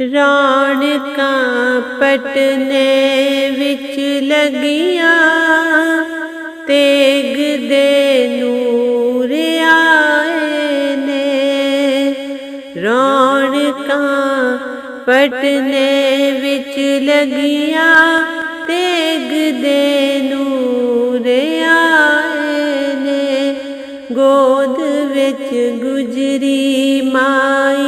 ਰੌਣਕਾਂ ਪਟਨੇ ਵਿੱਚ ਲੱਗੀਆਂ, ਤੇਗ ਦੇ ਨੂਰ ਆਏ ਨੇ। ਰੌਣਕਾਂ ਪਟਨੇ ਵਿੱਚ ਲੱਗੀਆਂ, ਤੇਗ ਦੇ ਨੂਰ ਆਏ ਨੇ। ਗੋਦ ਵਿੱਚ ਗੁਜਰੀ ਮਾਈ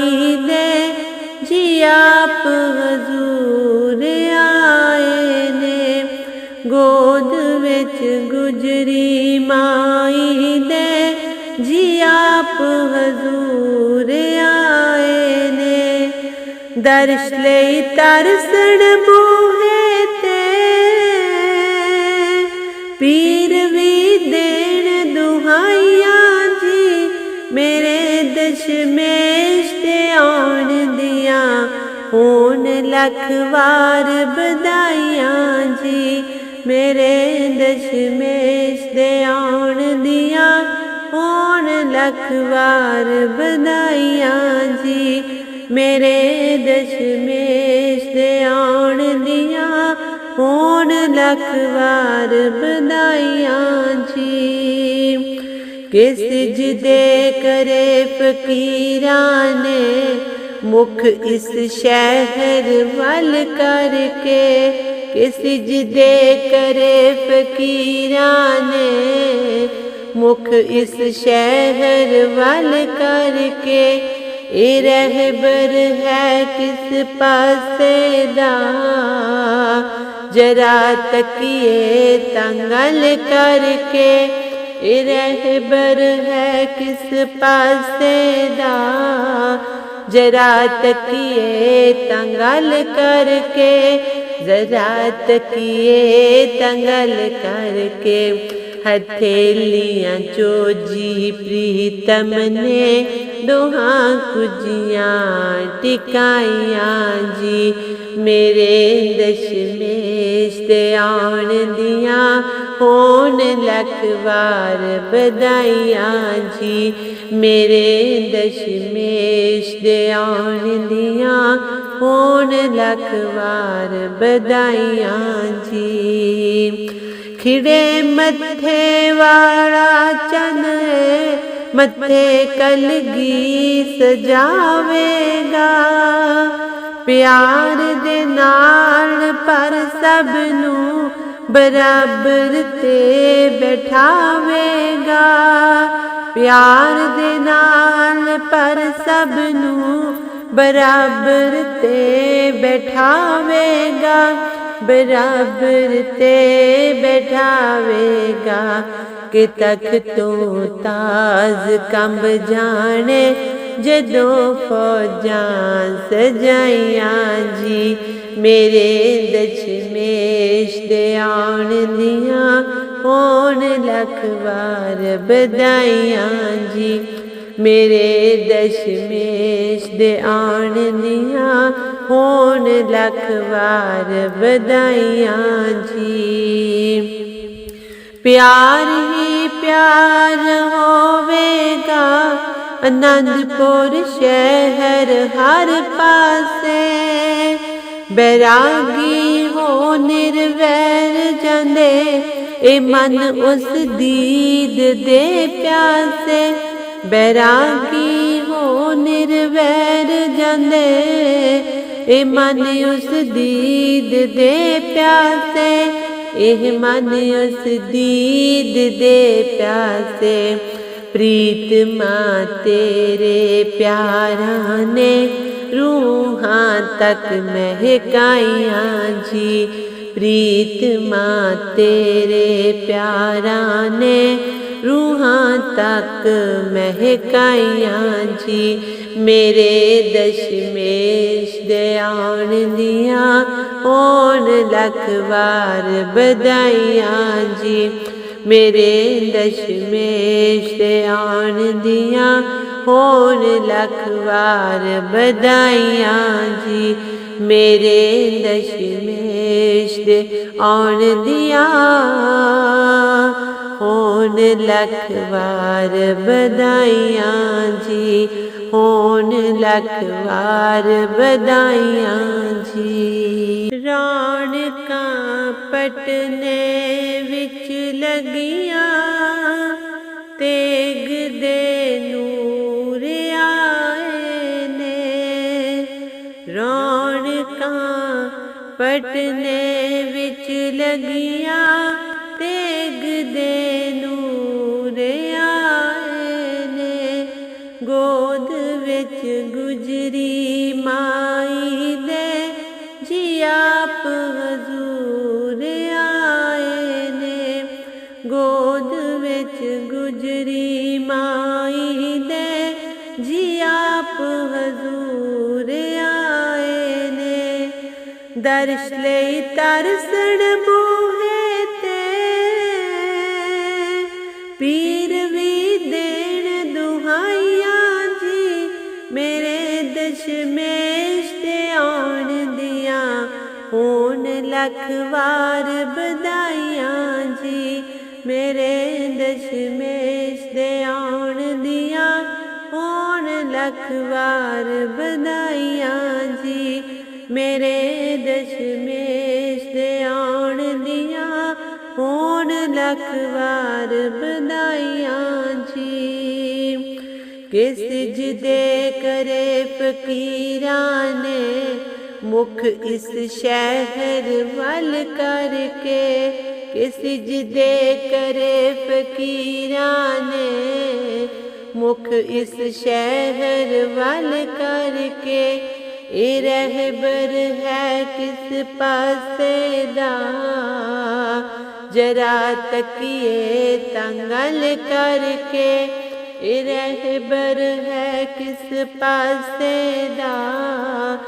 ਗੁਜਰੀ ਮਾਈ ਦੇ, ਜੀ ਆਪ ਹਜ਼ੂਰ ਆਏ ਨੇ। ਦਰਸ਼ ਲਈ ਤਰਸਣ ਬੂਹੇ ਤੇ, ਪੀਰ ਵੀ ਦੇਣ ਦੁਹਾਈਆਂ ਜੀ, ਮੇਰੇ ਦਸ਼ਮੇਸ਼ ਤੇ ਆਉਣ ਦੀਆਂ ਹੋਣ ਲੱਖ ਵਾਰ ਬਧਾਈਆਂ ਜੀ। ਮੇਰੇ ਦਸ਼ਮੇਸ਼ ਦੇ ਆਉਣ ਦੀਆਂ ਹੋਣ ਲੱਖ ਵਾਰ ਬਧਾਈਆਂ ਜੀ। ਮੇਰੇ ਦਸ਼ਮੇਸ਼ ਦੇ ਆਉਣ ਦੀਆਂ ਹੋਣ ਲੱਖ ਵਾਰ ਬਧਾਈਆਂ ਜੀ। ਕਿਸ ਜਿਦੇ ਕਰੇ ਫਕੀਰਾਂ ਨੇ ਮੁਖ ਇਸ ਸ਼ਹਿਰ ਵੱਲ ਕਰਕੇ ਕਿਸ ਜਿਦੇ ਕਰੇ ਫਕੀਰਾਂ ਨੇ, ਮੁਖ ਇਸ ਸ਼ਹਿਰ ਵੱਲ ਕਰਕੇ ਇਹ ਰਹਿਬਰ ਹੈ ਕਿਸ ਪਾਸੇ ਦਾ? ਜਰਾ ਤਕੀਏ ਤੰਗਲ ਕਰਕੇ ਇਹ ਰਹਿਬਰ ਹੈ ਕਿਸ ਪਾਸੇ ਦਾ? ਜਰਾ ਤਕੀਏ ਤੰਗਲ ਕਰਕੇ ਜਰਾ ਤਕੀਏ ਤੰਗਲ ਕਰਕੇ ਹਥੇਲੀਆਂ ਚੋ ਜੀ ਪ੍ਰੀਤਮ ਨੇ ਦੋਹਾਂ ਕੁਜੀਆਂ ਟਿਕਾਈਆਂ ਜੀ ਮੇਰੇ ਦਸ਼ਮੇਸ਼ ਤੇ ਆਉਣ ਦੀਆਂ ਹੋਣ ਲੱਖ ਵਾਰ ਬਧਾਈਆਂ ਜੀ। ਮੇਰੇ ਦਸ਼ਮੇਸ਼ ਦੇ ਆਉਣ ਦੀਆਂ ਹੋਣ ਲੱਖ ਵਾਰ ਬਧਾਈਆਂ ਜੀ। ਖਿੜੇ ਮੱਥੇ ਵਾਲਾ ਚਨ ਮੱਥੇ ਕਲਗੀ ਸਜਾਵੇਗਾ। ਪਿਆਰ ਦੇ ਨਾਲ ਪਰ ਸਭ ਨੂੰ ਬਰਾਬਰ ਤੇ ਬਿਠਾਵੇਗਾ। ਪਿਆਰ ਦੇ ਨਾਲ ਪਰ ਸਭ ਨੂੰ ਬਰਾਬਰ ਤੇ ਬਿਠਾਵੇਗਾ, ਬਰਾਬਰ ਤੇ ਬਿਠਾਵੇਗਾ। ਕਿ ਤੱਕ ਤੋਂ ਤਾਜ਼ ਕੰਬ ਜਾਣੇ, ਜਦੋਂ ਫੌਜਾਂ ਸਜਾਈਆਂ ਜੀ, ਮੇਰੇ ਦਸ਼ਮੇਸ਼ ਦੇ ਆਉਣ ਦੀਆਂ, ਹੋਣ ਲੱਖ ਵਾਰ ਬਧਾਈਆਂ ਜੀ। ਮੇਰੇ ਦਸ਼ਮੇਸ਼ ਦੇ ਆਉਣ ਦੀਆਂ ਹੋਣ ਲੱਖ ਵਾਰ ਬਧਾਈਆਂ ਜੀ। ਪਿਆਰ ਹੀ ਪਿਆਰ ਹੋਵੇਗਾ, ਅਨੰਦਪੁਰ ਸ਼ਹਿਰ ਹਰ ਪਾਸੇ। ਬੈਰਾਗੀ ਹੋ ਨਿਰਵੈਰ ਜਾਂਦੇ, ਇਹ ਮਨ ਉਸ ਦੀਦ ਦੇ ਪਿਆਸੇ। ਬੈਰਾਗੀ ਹੋ ਨਿਰਵੈਰ ਜਾਂਦੇ, ਇਹ ਮਨ ਉਸ ਦੀਦ ਦੇ ਪਿਆਸੇ, ਇਹ ਮਨ ਉਸ ਦੀਦ ਦੇ ਪਿਆਸੇ। ਪ੍ਰੀਤ ਪ੍ਰੀਤਮਾ ਤੇਰੇ ਪਿਆਰਾਂ ਨੇ ਰੂਹਾਂ ਤੱਕ ਮਹਿਕਾਈਆਂ ਜੀ। ਪ੍ਰੀਤ ਪ੍ਰੀਤਮਾ ਤੇਰੇ ਪਿਆਰਾਂ ਨੇ ਰੂਹਾਂ ਤੱਕ ਮਹਿਕਾਈਆਂ ਜੀ। ਮੇਰੇ ਦਸ਼ਮੇਸ਼ ਦੇ ਆਉਣ ਦੀਆਂ ਹੋਣ ਲੱਖ ਵਾਰ ਬਧਾਈਆਂ ਜੀ। ਮੇਰੇ ਦਸ਼ਮੇਸ਼ ਦੇ ਆਉਣ ਦੀਆਂ ਹੋਣ ਲੱਖ ਵਾਰ ਬਧਾਈਆਂ ਜੀ। ਮੇਰੇ ਦਸ਼ਮੇਸ਼ ਦੇ ਆਉਣ ਦੀਆਂ ਹੋਣ ਲੱਖ ਵਾਰ ਬਧਾਈਆਂ ਜੀ, ਹੋਣ ਲੱਖ ਵਾਰ ਵਧਾਈਆਂ ਜੀ। ਰੌਣਕਾਂ ਪਟਨੇ ਵਿੱਚ ਲੱਗੀਆਂ, ਤੇਗ ਦੇ ਨੂਰ ਆਏ ਨੇ। ਰੌਣਕਾਂ ਪਟਨੇ ਵਿੱਚ ਲੱਗੀਆਂ ਦਰਸ਼ ਲਈ ਤਰਸਣ ਬੂਹੇ ਤੇ। ਪੀਰ ਵੀ ਦੇਣ ਦੁਹਾਈਆਂ ਜੀ, ਮੇਰੇ ਦਸ਼ਮੇਸ਼ ਤੇ ਆਉਣ ਦੀਆਂ ਹੋਣ ਲੱਖ ਵਾਰ ਵਧਾਈਆਂ ਜੀ, ਮੇਰੇ ਦਸ਼ਮੇਸ਼ ਦੇ ਆਉਣ ਦੀਆਂ ਹੋਣ ਲੱਖ ਵਾਰ ਵਧਾਈਆਂ ਜੀ। ਮੇਰੇ ਦਸ਼ਮੇਸ਼ ਦੇ ਆਉਣ ਦੀਆਂ ਹੋਣ ਲੱਖ ਵਾਰ ਵਧਾਈਆਂ ਜੀ। ਕਿਸ ਜਿਦੇ ਕਰੇ ਫਕੀਰਾਂ ਨੇ ਮੁਖ ਇਸ ਸ਼ਹਿਰ ਵੱਲ ਕਰਕੇ, ਕਿਸ ਜਿਦੇ ਕਰੇ ਫਕੀਰਾਂ ਨੇ ਮੁਖ ਇਸ ਸ਼ਹਿਰ ਵੱਲ ਕਰਕੇ ਇਹ ਰਹਿਬਰ ਹੈ ਕਿਸ ਪਾਸੇ ਦਾ? ਜਰਾ ਤੱਕੀਏ ਤੰਗਲ ਕਰਕੇ। ਇਹ ਰਹਿਬਰ ਹੈ ਕਿਸ ਪਾਸੇ ਦਾ?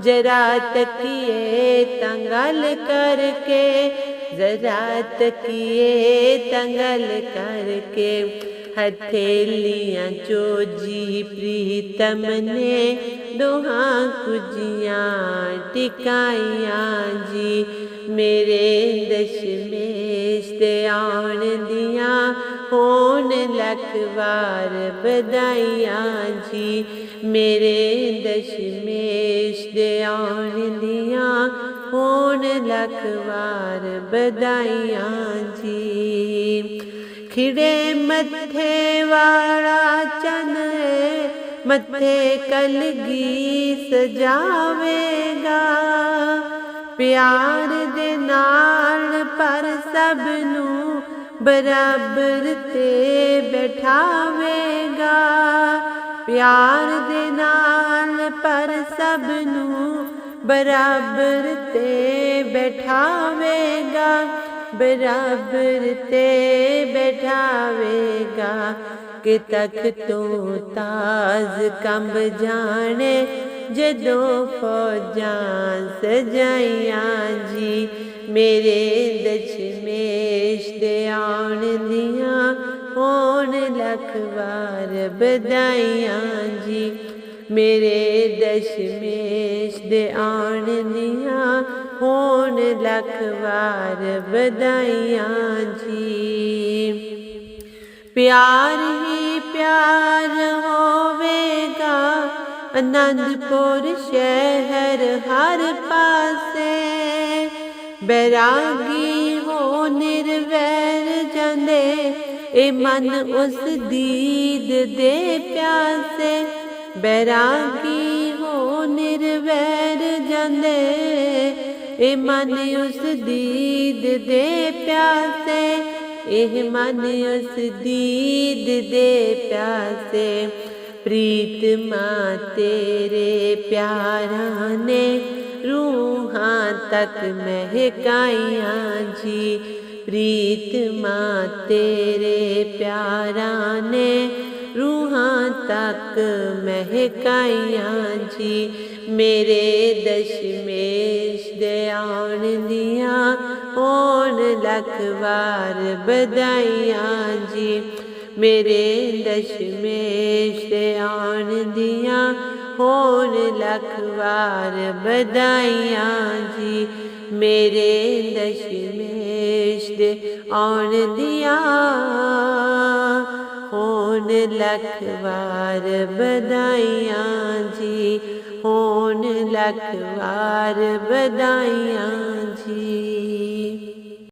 ਜਰਾ ਤੱਕੀਏ ਤੰਗਲ ਕਰਕੇ। ਜਰਾ ਤੱਕੀਏ ਤੰਗਲ ਕਰਕੇ। ਹਥੇਲੀਆਂ ਚੋਜੀ ਪ੍ਰੀਤਮ ਨੇ ਦੋਹਾਂ ਕੁਜੀਆਂ ਟਿਕਾਈਆਂ ਜੀ। ਮੇਰੇ ਦਸ਼ਮੇਸ਼ ਤੇ ਆਉਣ ਦੀਆਂ ਹੋਣ ਲੱਖ ਵਾਰ ਵਧਾਈਆਂ ਜੀ। ਮੇਰੇ ਦਸ਼ਮੇਸ਼ ਦੇ ਆਉਣ ਦੀਆਂ ਹੋਣ ਲੱਖ ਵਾਰ ਵਧਾਈਆਂ ਜੀ। ਖਿੜੇ ਮੱਥੇ ਵਾਲਾ ਚਨ ਮੱਥੇ ਕਲਗੀ ਸਜਾਵੇਗਾ ਪਿਆਰ ਦੇ ਨਾਲ ਪਰ ਸਭ ਨੂੰ ਬਰਾਬਰ ਤੇ ਬਿਠਾਵੇਗਾ। ਪਿਆਰ ਦੇ ਨਾਲ ਪਰ ਸਭ ਨੂੰ ਬਰਾਬਰ ਤੇ ਬਿਠਾਵੇਗਾ। ਬਰਾਬਰ ਤੇ ਬਿਠਾਵੇਗਾ ਕਿ ਤੱਕ ਤੋਂ ਤਾਜ਼ ਕੰਬ ਜਾਣੇ, ਜਦੋਂ ਫੌਜਾਂ ਸਜਾਈਆਂ ਜੀ, ਮੇਰੇ ਦਸ਼ਮੇਸ਼ ਦੇ ਆਉਣ ਦੀਆਂ ਹੋਣ ਲੱਖ ਵਾਰ ਵਧਾਈਆਂ ਜੀ, ਮੇਰੇ ਦਸ਼ਮੇਸ਼ ਦੇ ਆਉਣ ਦੀਆਂ ਹੋਣ ਲੱਖ ਵਾਰ ਵਧਾਈਆਂ ਜੀ। ਪਿਆਰ ਹੀ ਪਿਆਰ ਹੋਵੇਗਾ, ਅਨੰਦਪੁਰ ਸ਼ਹਿਰ ਹਰ ਪਾਸੇ। ਬੈਰਾਗੀ ਹੋ ਨਿਰਵੈਰ ਜਾਂਦੇ, ਇਹ ਮਨ ਉਸ ਦੀਦ ਦੇ ਪਿਆਸੇ। ਬੈਰਾਗੀ ਹੋ ਨਿਰਵੈਰ ਜਾਂਦੇ ਇਹ ਮਨ ਉਸ ਦੀਦ ਦੇ ਪਿਆਸੇ ਇਹ ਮਨ ਉਸ ਦੀਦ ਦੇ ਪਿਆਸੇ ਪ੍ਰੀਤਮਾ ਤੇਰੇ ਪਿਆਰਾਂ ਨੇ ਰੂਹਾਂ ਤੱਕ ਮਹਿਕਾਈਆਂ ਜੀ ਪ੍ਰੀਤਮਾ ਤੇਰੇ ਪਿਆਰਾਂ ਨੇ ਰੂਹਾਂ ਤੱਕ ਮਹਿਕਾਈਆਂ ਜੀ। ਮੇਰੇ ਦਸ਼ਮੇਸ਼ ਦੇ ਆਉਣ ਦੀਆਂ ਹੋਣ ਲੱਖ ਵਾਰ ਵਧਾਈਆਂ ਜੀ। ਮੇਰੇ ਦਸ਼ਮੇਸ਼ ਦੇ ਆਉਣ ਦੀਆਂ ਹੋਣ ਲੱਖ ਵਾਰ ਵਧਾਈਆਂ ਜੀ। ਮੇਰੇ ਦਸ਼ਮੇਸ਼ ਦੇ ਆਉਣ ਦੀਆਂ ਹੋਣ ਲੱਖ ਵਾਰ ਬਧਾਈਆਂ ਜੀ ਹੋਣ ਲੱਖ ਵਾਰ ਬਧਾਈਆਂ ਜੀ।